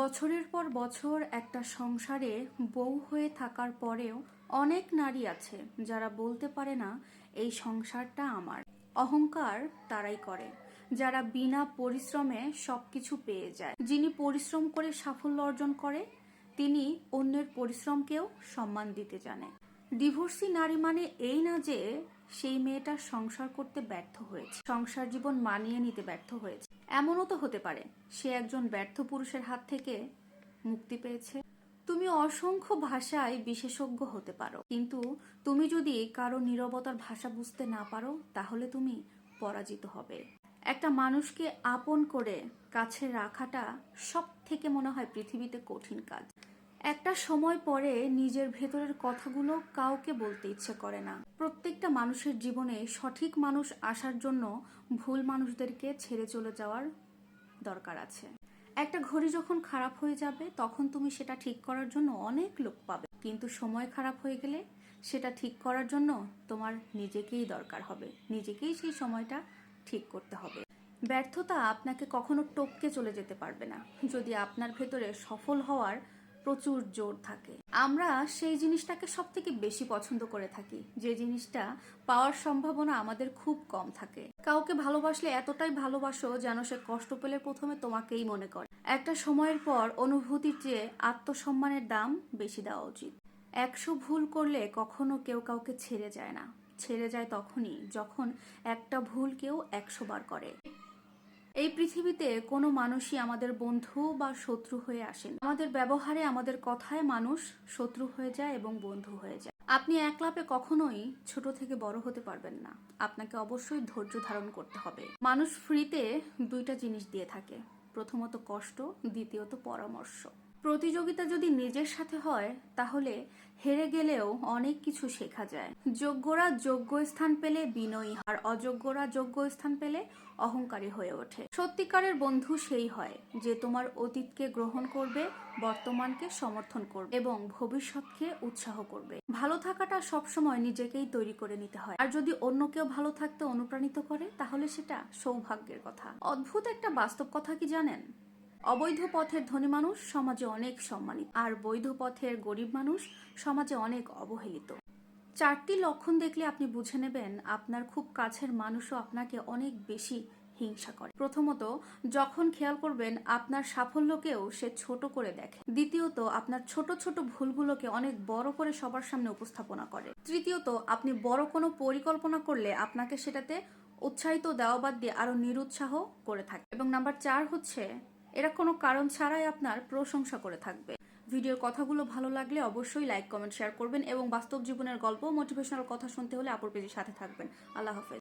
বছরের পর বছর একটা সংসারে বউ হয়ে থাকার পরেও অনেক নারী আছে যারা বলতে পারে না, এই সংসারটা আমার। অহংকার তারাই করে, যারা বিনা পরিশ্রমে সবকিছু পেয়ে যায়। যিনি পরিশ্রম করে সাফল্য অর্জন করে, তিনি অন্যের পরিশ্রমকেও সম্মান দিতে জানে। ডিভোর্সি নারী মানে এই না যে সেই মেয়েটা সংসার করতে ব্যর্থ হয়েছে। সংসার জীবন মানিয়ে নিতে ব্যর্থ হয়েছে। এমনও তো হতে পারে, সে একজন ব্যর্থ পুরুষের হাত থেকে মুক্তি পেয়েছে। তুমি অসংখ্য ভাষায় বিশেষজ্ঞ হতে পারো। কিন্তু তুমি যদি কারও নীরবতার ভাষা বুঝতে না পারো, তাহলে তুমি পরাজিত হবে। একটা মানুষকে আপন করে কাছে রাখাটা সব থেকে মনে হয় পৃথিবীতে কঠিন কাজ। একটা সময় পরে নিজের ভেতরের কথাগুলো কাউকে বলতে ইচ্ছে করে না। প্রত্যেকটা মানুষের জীবনে সঠিক মানুষ আসার জন্য ভুল মানুষদেরকে ছেড়ে চলে যাওয়ার দরকার আছে। একটা ঘড়ি যখন খারাপ হয়ে যাবে, তখন তুমি সেটা ঠিক করার জন্য অনেক লোক পাবে। কিন্তু সময় খারাপ হয়ে গেলে সেটা ঠিক করার জন্য তোমার নিজেকেই দরকার হবে। নিজেকেই সেই সময়টা ঠিক করতে হবে। ব্যর্থতা আপনাকে কখনো টপকে চলে যেতে পারবে না। যদি আপনার ভেতরে সফল হওয়ার প্রচুর জোর থাকে। আমরা সেই জিনিসটাকে সব থেকে বেশি পছন্দ করে থাকি। যে জিনিসটা পাওয়ার সম্ভাবনা আমাদের খুব কম থাকে। কাউকে ভালোবাসলে এতটাই ভালোবাসো যেন সে কষ্ট পেলে প্রথমে তোমাকেই মনে করে। একটা সময়ের পর অনুভূতির চেয়ে আত্মসম্মানের দাম বেশি দেওয়া উচিত। একশো ভুল করলে কখনো কেউ কাউকে ছেড়ে যায় না। ছেড়ে যায় তখনই যখন একটা ভুল কেউ একশো বার করে। এই পৃথিবীতে কোনো মানুষই আমাদের বন্ধু বা শত্রু হয়ে আসেন আমাদের ব্যবহারে, আমাদের কথায় মানুষ শত্রু হয়ে যায় এবং বন্ধু হয়ে যায়। আপনি একলাপে কখনোই ছোট থেকে বড় হতে পারবেন না। আপনাকে অবশ্যই ধৈর্য ধারণ করতে হবে। মানুষ ফ্রিতে দুইটা জিনিস দিয়ে থাকে। প্রথমত কষ্ট, দ্বিতীয়ত পরামর্শ। প্রতিযোগিতা যদি নিজের সাথে হয়, তাহলে হেরে গেলেও অনেক কিছু শেখা যায়। যোগ্যরা যোগ্য স্থান পেলে বিনয়ী আর অযোগ্যরা যোগ্য স্থান পেলে অহংকারী হয়ে ওঠে। সত্যিকারের বন্ধু সেই হয়, যে তোমার অতীতকে গ্রহণ করবে, বর্তমানকে সমর্থন করবে এবং ভবিষ্যৎকে উৎসাহ করবে। ভালো থাকাটা সবসময় নিজেকেই তৈরি করে নিতে হয়। আর যদি অন্য কেউ ভালো থাকতে অনুপ্রাণিত করে, তাহলে সেটা সৌভাগ্যের কথা। অদ্ভুত একটা বাস্তব কথা কি জানেন? অবৈধ পথের ধনী মানুষ সমাজে অনেক সম্মানিত, আর বৈধ পথের গরিব মানুষ সমাজে অনেক অবহেলিত। চারটি লক্ষণ দেখলে আপনি বুঝে নেবেন আপনার খুব কাছের মানুষও আপনাকে অনেক বেশি হিংসা করে। প্রথমত, যখন খেয়াল করবেন আপনার সাফল্যকেও সে ছোট করে দেখে। দ্বিতীয়ত, আপনার ছোট ছোট ভুলগুলোকে অনেক বড় করে সবার সামনে উপস্থাপনা করে। তৃতীয়ত, আপনি বড় কোনো পরিকল্পনা করলে আপনাকে সেটাতে উৎসাহিত দেওয়া বাদ দিয়ে আরও নিরুৎসাহ করে থাকে। এবং নাম্বার চার হচ্ছে এরা কোনো কারণ ছাড়াই আপনার প্রশংসা করে থাকবে। ভিডিওর কথাগুলো ভালো লাগলে অবশ্যই লাইক কমেন্ট শেয়ার করবেন এবং বাস্তব জীবনের গল্প মোটিভেশনাল কথা শুনতে হলে আপুর পেজের সাথে থাকবেন। আল্লাহ হাফেজ।